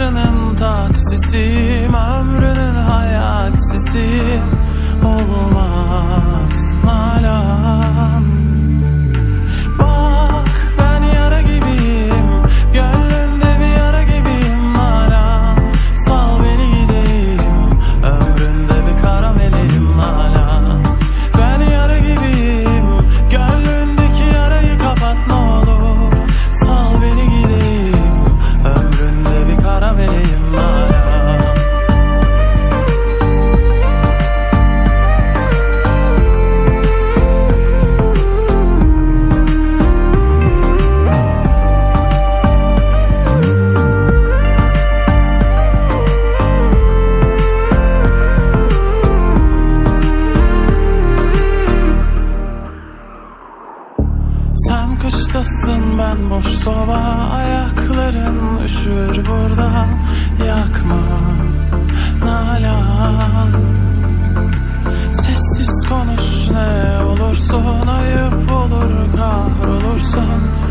Ben karşının taksisiyim Ömrünün hayaksisi Olmaz Nalan kıştasın ben boş soba Ayakların üşür burada yakma nalan. Sessiz konuş ne olursun ayıp olur kahrolursun.